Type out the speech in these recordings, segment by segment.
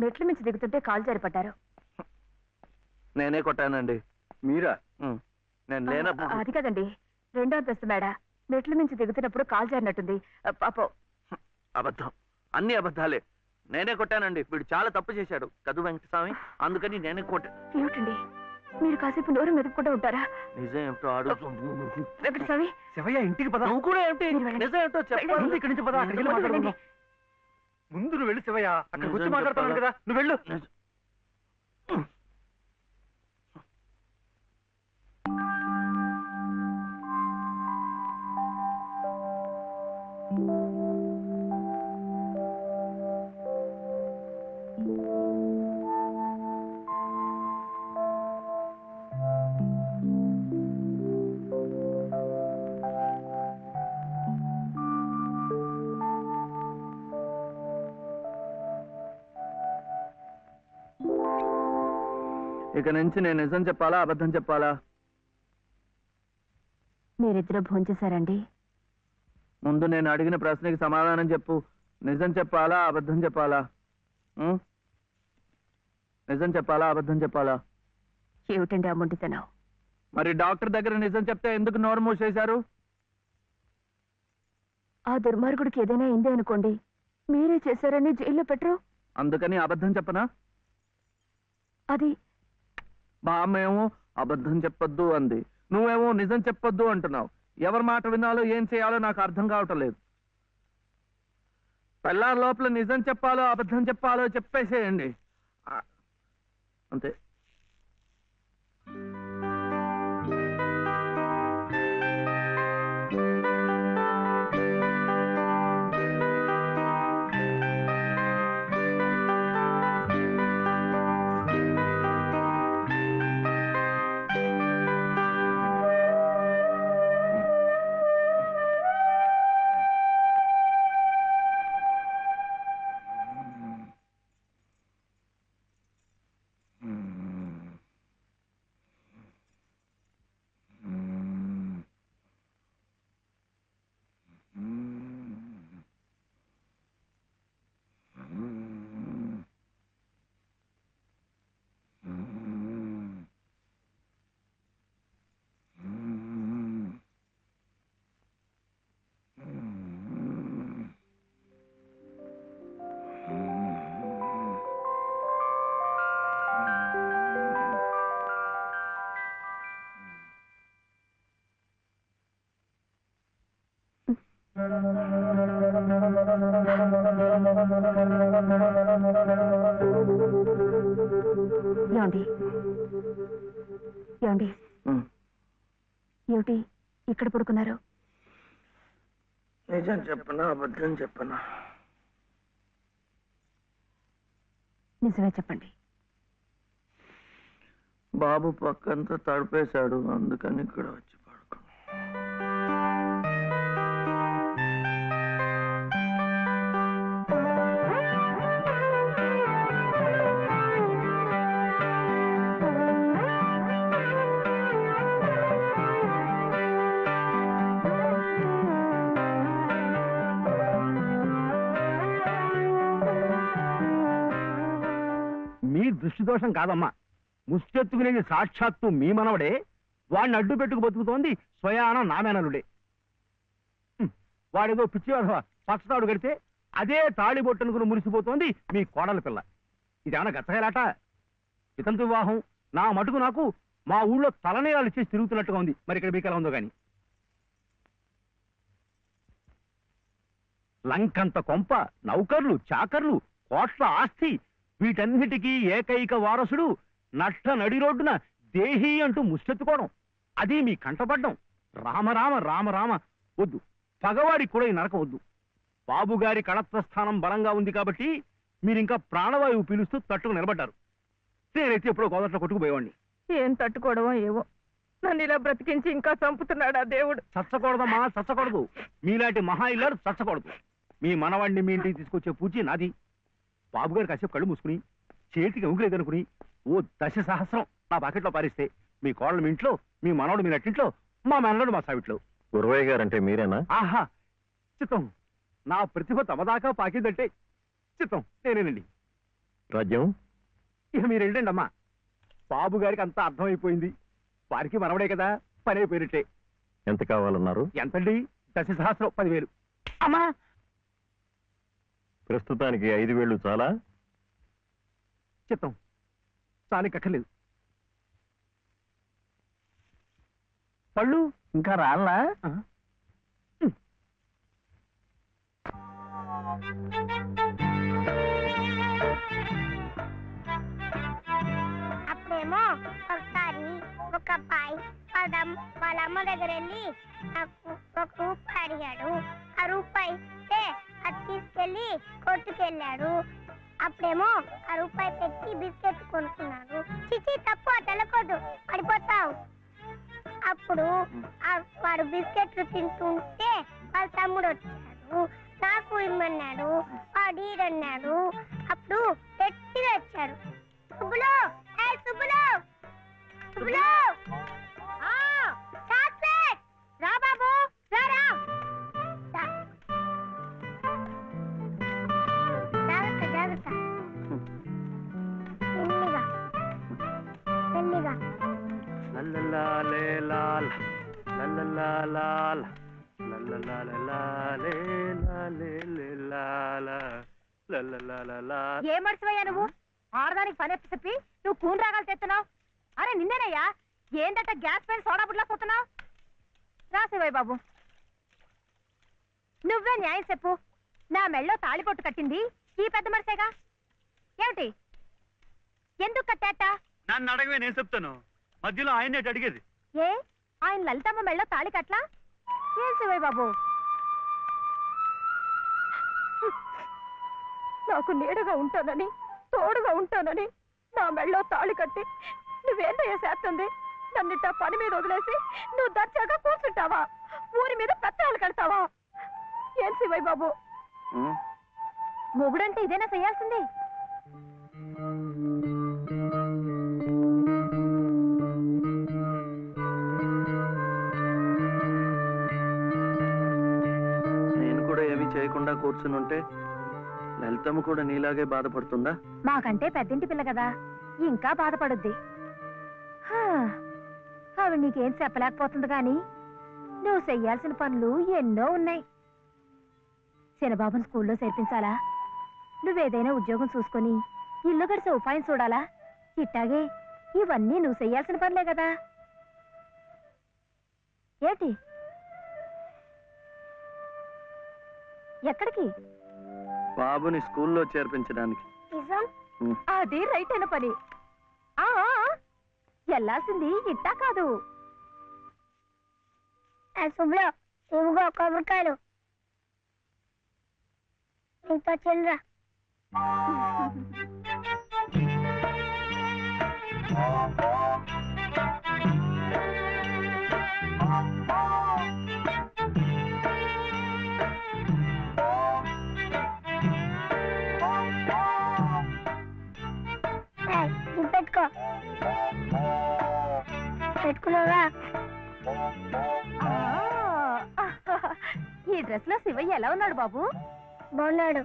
మెట్ల మించి దిగుతుంటే కాలు జారిపడ్డారు. నేనే కొట్టానండి. మీరా. నేను లేనప్పుడు అది కదండి. రెండో అంతస్తు మేడ. మెట్ల మించి దిగుతున్నప్పుడు కాలు జారినట్టుంది. పాపం. అబద్ధం. అన్ని అబద్ధాలే. నేనే కొట్టానండి. వీడు చాలా తప్పు చేశాడు. కదు వెంకటస్వామి అందుకని నేనే కొట్టా ఏమిటండి? మీరు కాసేపు నోరు మెదుపుకుంటూ ఉంటారా? నిజం ఏమిటో ఆడు వెంకటస్వామి. శివయ్య ఇంటికి పద. నువ్వు కూడా ఏమిటి. నిజం ఏమిటో చెప్పాలి. ముందు ఇక్కడి నుంచి పద అక్కడికి ముందు నువ్వు వెళ్ళు శివయ్య. అక్కడికి వచ్చి నిజం మాట్లాడుతున్నాను? కదా. నువ్వు వెళ్ళు. ఇక నుంచి నేను నిజం చెప్పాలా అబద్ధం చెప్పాలా? మీరిద్దరూ భోంచేశారండి. ముందు నేను అడిగిన ప్రశ్నకి సమాధానం చెప్పు. నిజం చెప్పాలా అబద్ధం చెప్పాలా? ఉం? నిజం చెప్పాలా అబద్ధం చెప్పాలా? ఏమిటండి ఆ మొండితనం? మరి డాక్టర్ దగ్గర నిజం చెప్తే ఎందుకు నోరు మూసేశారు? ఆ దుర్మార్గుడికి ఏదైనా అయిందే అనుకోండి. మీరే చేశారని జైల్లో పెట్టరు? అందుకని అబద్ధం చెప్పనా? అది బామ్మేమో అబద్ధం చెప్పొద్దు అంది. నువ్వేమో నిజం చెప్పొద్దు అంటున్నావు. ఎవరి మాట వినాలో ఏం చేయాలో నాకు అర్థం కావటం లేదు. పెళ్ళారి లోపల నిజం చెప్పాలో అబద్ధం చెప్పాలో చెప్పేసేయండి. అంతే. ఏమండి. ఏమిటి ఇక్కడ పడుకున్నారు? నిజం చెప్పనా అబద్ధం చెప్పనా? నిజమే చెప్పండి. బాబు పక్కంతా తడిపేశాడు అందుకని ఇక్కడ వచ్చి దోషం కాదమ్మా. ముష్టెత్తుకునేది సాక్షాత్తు మీ మనవడే వాడిని అడ్డు పెట్టుకు బతుకుతోంది స్వయాన నామేనలుడే వాడేదో పిచ్చి పచ్చతాడు కడితే అదే తాళి బొట్టనుకుని మురిసిపోతోంది మీ కోడల పిల్ల. ఇదేమన్నా గచ్చగలాట? ఇతంతు వివాహం నా మటుకు నాకు మా ఊళ్ళో తలనేరాలు ఇచ్చేసి తిరుగుతున్నట్టుగా ఉంది. మరి ఇక్కడ మీకు ఎలా ఉందో కానీ లంకంత కొంప నౌకర్లు చాకర్లు కోట్ల ఆస్తి వీటన్నిటికీ ఏకైక వారసుడు నష్ట నడి రోడ్డున దేహి అంటూ ముష్టెత్తుకోవడం. అది మీ కంటపడ్డం. రామరామ రామరామ వద్దు. పగవాడికి కూడా ఈ నరకం వద్దు. బాబుగారి కళత్వస్థానం బలంగా ఉంది కాబట్టి మీరింకా ప్రాణవాయువు పీలుస్తూ తట్టుకు నిలబడ్డారు. నేనైతే ఎప్పుడో గోదట్లో కొట్టుకుపోయేవాడిని ఏం తట్టుకోవడమో ఏవో. నన్ను ఇలా బ్రతికించి ఇంకా చంపుతున్నాడు ఆ దేవుడు. చచ్చకూడదమ్మా చచ్చకూడదు. మీలాంటి మహా ఇల్లారు చచ్చకూడదు. మీ మనవాడిని మీ ఇంటికి తీసుకొచ్చే పూచి నాది. బాబుగారు కాసేపు కళ్ళు మూసుకుని చేతికి ఉంగులేదనుకుని ఓ దశ సహస్రం నా పాకెట్లో పారిస్తే మీ కోడలు మీ ఇంట్లో మీ మనవడు మీ నట్టింట్లో మా మనవడు మా సావిట్లో. గురవయ్య గారంటే మీరేనా? ఆహా చిత్తం. నా ప్రతిభ తమదాకా పాకిందంటే చిత్తం నేనేనండి. రాజ్యం? ఇక మీరు వెళ్ళండి అమ్మా. బాబు గారికి అంతా అర్థమైపోయింది. వారికి మనవడే కదా పని అయిపోయినట్టే ఎంత కావాలన్నారు? ఎంతండి? దశ సహస్రం పదివేలు. అమ్మా! ప్రస్తుతానికి ఐదు వేళ్ళు చాలా? చిత్తం చానికి అక్కర్లేదు పళ్ళు? ఇంకా రాలా అప్పుడేమో ఒకసారి ఒక అబ్బాయి అమ్మ- వాళ్ళ అమ్మ దగ్గర వెళ్ళి నాకు ఒక రూపాయి అడిగాడు. ఆ రూపాయి ఇస్తే అది తీసుకెళ్ళి కొట్టుకెళ్ళాడు అప్పుడేమో ఆ రూపాయి పెట్టి బిస్కెట్ కొనుక్కున్నాడు. చిచి తప్పు అటు పడిపోతావు. అప్పుడు వారు వాడు బిస్కెట్లు తింటుంటే వాళ్ళ తమ్ముడు వచ్చాడు. నాకు ఇమ్మన్నాడు వాడు అన్నాడు అప్పుడు గట్టిగా వచ్చాడు. ఏ మడిసివయ్యా నువ్వు? ఆడదానికి పని ఎప్పి చెప్పి నువ్వు కూని రాగాలు తెస్తున్నావు అరే నిన్నేనయ్యా ఏందట గ్యాస్ పైన సోడా బుడ్లా పోతున్నావు? రాసేవయ్య బాబు. నువ్వే న్యాయం చెప్పు. నా మెళ్ళో తాళిపొట్టు కట్టింది ఈ పెద్ద మనిషేగా? ఏమిటి? ఎందుకు కట్టాట? నన్ను అడగవే నేను చెప్తాను. మధ్యలో ఆయన అడిగేది. ఏ? ఆయన లలితమ్మ మెళ్ళో తాళి కట్లా ఏం శివయ్య బాబు? నాకు నీడగా ఉంటానని తోడుగా ఉంటానని నా మెళ్ళో తాళి కట్టి నువ్వేందయ్యా చేస్తుంది? నన్నిట్ట పని మీద వదిలేసి నువ్వు దర్జాగా కూర్చుంటావా? ఊరి మీద పెత్తనాలు కడతావా? ఏం శివయ్య బాబు? మొగుడంటే ఇదేనా చేయాల్సింది? నేను కూడా ఏమీ చేయకుండా కూర్చుని ఉంటే లలితమ్మ కూడా నీలాగే బాధపడుతుందా? మాకంటే పెద్దింటి పిల్ల కదా ఇంకా బాధపడుద్ది. హా, ఆవిడ నీకేం చెప్పలేకపోతుంది గాని నువ్వు చెయ్యాల్సిన పనులు ఎన్నో ఉన్నాయి. చిన్నబాబుని స్కూల్లో చేర్పించాలా? నువ్వేదైనా ఉద్యోగం చూసుకొని ఇల్లు గడిసే ఉపాయం చూడాలా? ఇట్టాగే ఇవన్నీ నువ్వు చెయ్యాల్సిన పనులే కదా. ఏటి? ఎక్కడికి? బాబుని స్కూల్లో చేర్పించడానికి. అది రైట్ అయిన పని. ఎల్లాల్సింది ఇట్టా కాదు. ఇవిగో కొబ్బరికాయలు. నీతో చిల్లరా. పెట్టుకున్నావా? ఆ, ఈ డ్రెస్లో శివయ్య ఎలా ఉన్నాడు బాబు? బాగున్నాడు.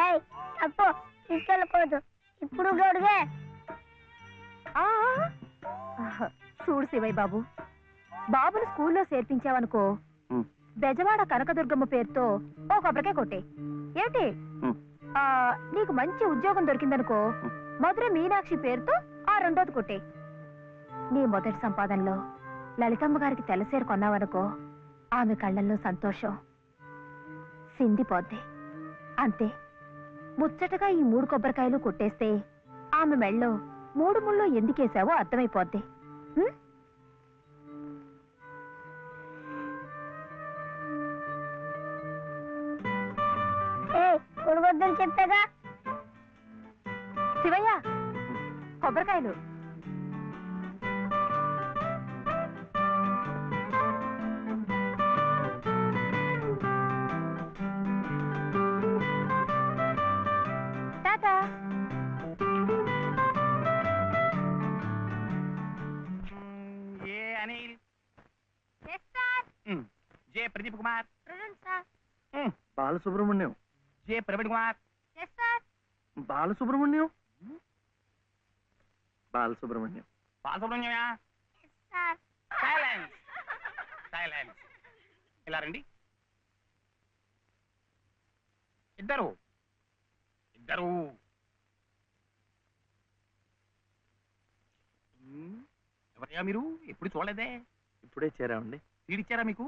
ఏయ్ అప్పు తీసుకెళ్ళకూడదు ఇప్పుడు గొడుగే. ఆ, ఆ. చూడు శివయ్య బాబు బాబుని స్కూల్లో చేర్పించావనుకో బెజవాడ కనకదుర్గమ్మ పేరుతో ఓ కొబ్బరికాయ కొట్టే. ఆ, నీకు మంచి ఉద్యోగం దొరికిందనుకో మధుర మీనాక్షి పేరుతో ఆ రెండోది కొట్టే. నీ మొదటి సంపాదనలో లలితమ్మ గారికి తెలసేరు కొన్నావనుకో ఆమె కళ్ళల్లో సంతోషం సిందిపోద్ది అంతే. ముచ్చటగా ఈ మూడు కొబ్బరికాయలు కొట్టేస్తే ఆమె మెళ్ళో మూడు ముళ్ళు ఎందుకేశావో అర్థమైపోద్ది. ఉం? ఏయ్ చెప్పాగా? శివయ్య కొబ్బరికాయలు. బాలసుబ్రహ్మణ్యం. జే ప్రవీణ్ కుమార్. బాలసుబ్రహ్మణ్యం? బాలసుబ్రహ్మణ్యం. బాలసుబ్రహ్మణ్యమా? సార్ సైలెన్స్ సైలెన్స్ ఇలా రండి. ఇద్దరు. ఇద్దరు. ఎవరయ్యా మీరు? ఎప్పుడు చూడలేదే? ఇప్పుడే చేరామండి. తీడిచ్చారా మీకు?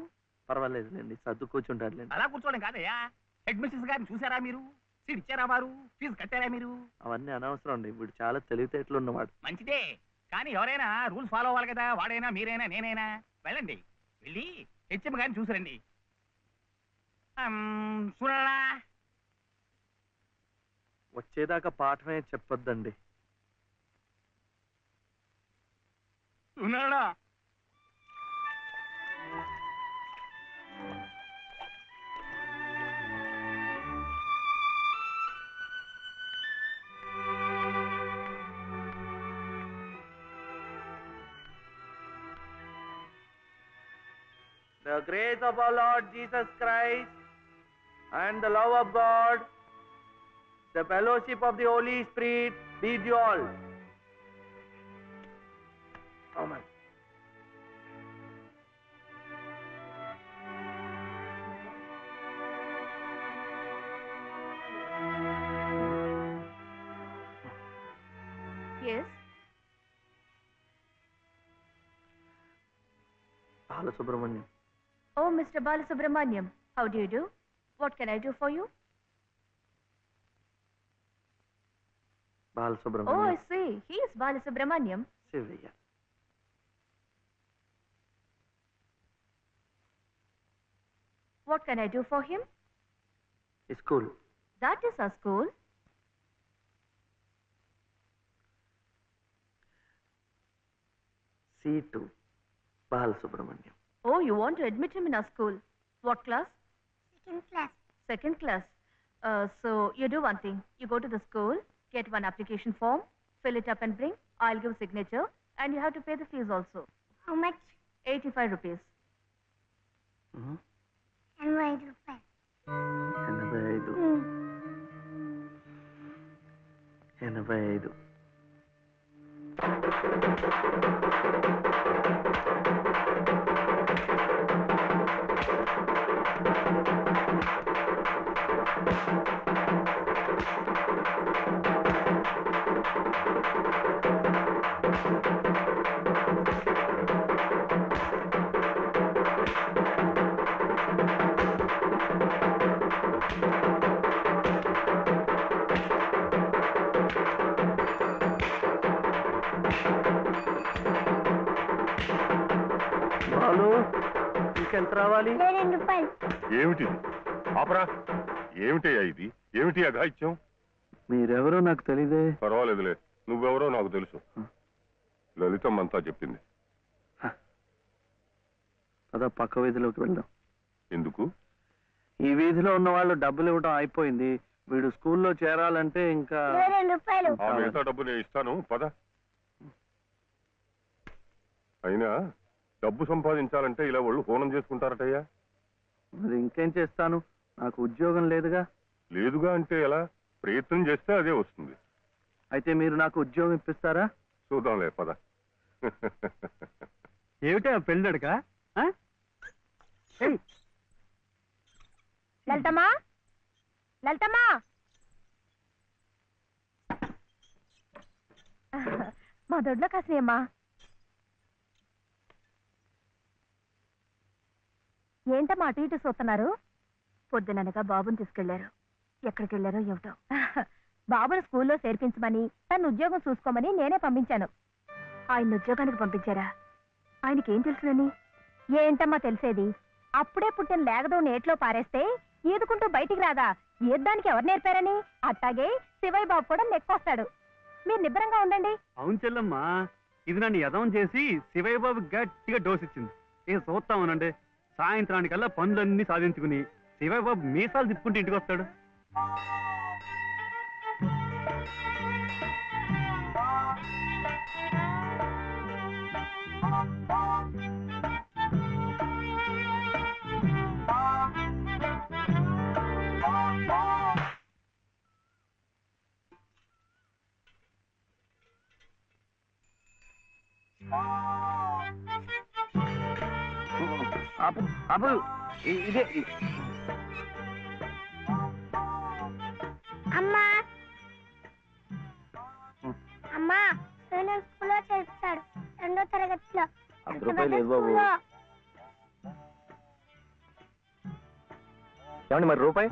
పర్వాలేదులేండి సర్దు కూర్చుంటారులేండి. అలా కూర్చోవడం కాదయ్యా. హెడ్ మిస్సెస్ గారిని చూసారా మీరు? సీట్ ఇచ్చారా వారు? ఫీజు కట్టారా మీరు? అవన్నీ అనవసరం అండి. వీడు చాలా తెలివితేటలు ఉన్నవాడు. మంచిదే. కానీ ఎవరైనా రూల్స్ ఫాలో అవ్వాలి కదా. వాడైనా మీరైనా నేనైనా. వెళ్ళండి. వెళ్ళి హెచ్ఎం గారిని చూసిరండి. చూడరా? వచ్చేదాకా పాఠమే చెప్పొద్దండి. ఉన్నాడా The grace of our Lord Jesus Christ and the love of God, the fellowship of the Holy Spirit be with you all. Amen. Yes? Bala Subramaniam. Oh, Mr. Balasubramaniam, how do you do? What can I do for you? Balasubramaniam. Oh, I see. He is Balasubramaniam. Sylvia. What can I do for him? School. That is our school. C2, Balasubramaniam. Oh you want to admit him in a school what class second class second class. Uh, so you do one thing. You go to the school, get one application form, fill it up and bring. I'll give signature, and you have to pay the fees also. How much 85 rupees. ఎనభై ఐదు రూపాయలు ఎనభై ఐదు ఎనభై ఐదు ఇంకెంత రావాలి? ఏమిటిది ఆపరా. ఏమిటయ్యా ఇది? ఏమిటి అఘాయిత్యం మీరెవరో నాకు తెలీదే. పర్వాలేదులే. నువ్వెవరో నాకు తెలుసు. లలితమ్మంతా చెప్పింది. అదా పక్క వీధిలోకి వెళ్దాం. ఎందుకు? ఈ వీధిలో ఉన్న వాళ్ళు డబ్బులు ఇవ్వడం అయిపోయింది. వీడు స్కూల్లో చేరాలంటే ఇంకా మిగతా డబ్బు నేను ఇస్తాను. పద. అయినా డబ్బు సంపాదించాలంటే ఇలా ఒళ్ళు హోనం చేసుకుంటారటయ్యా. మరి ఇంకేం చేస్తాను? నాకు ఉద్యోగం లేదుగా? లేదుగా అంటే ఎలా? ప్రయత్నం చేస్తే అదే వస్తుంది. అయితే మీరు నాకు ఉద్యోగం ఇప్పిస్తారా? చూద్దాంలే పద. ఏమిటా పెళ్ళడుక లలితమ్మా? లలితమ్మా? మా దొడ్లో కాసినమ్మా ఏంటమ్మా అటు ఇటు చూస్తున్నారు? పొద్దుననగా బాబుని తీసుకెళ్ళారు. ఎక్కడికి వెళ్ళారో ఏమిటో. బాబుని స్కూల్లో చేర్పించమని తను ఉద్యోగం చూసుకోమని నేనే పంపించాను. ఆయన ఉద్యోగానికి పంపించారా? ఆయనకేం తెలుసునని? ఏంటమ్మా తెలిసేది? అప్పుడే పుట్టిన లేగదో నేట్లో పారేస్తే ఈదుకుంటూ బయటికి రాదా? ఈద్దానికి ఎవరు నేర్పారని? అట్టాగే శివయ్య బాబు కూడా నెక్కొస్తాడు. మీరు నిబ్బరంగా ఉండండి. అవును చెల్లమ్మా. ఇది నన్ను యదం చేసి శివయ్య బాబు గట్టిగా డోసిచ్చింది ఏ చూస్తామనండి? సాయంత్రానికల్లా పనులన్నీ సాధించుకుని శివబాబు బాబు మీసాలు తిప్పుకుంటూ ఇంటికి వస్తాడు. ఆపు ఆపు ఇదే అమ్మా. అమ్మా నేను స్కూల్లో చేస్తాడు రెండో తరగతిలో. రూపాయలు లేదు బాబు. స్కూల్లో. ఏమండి మరి రూపాయి?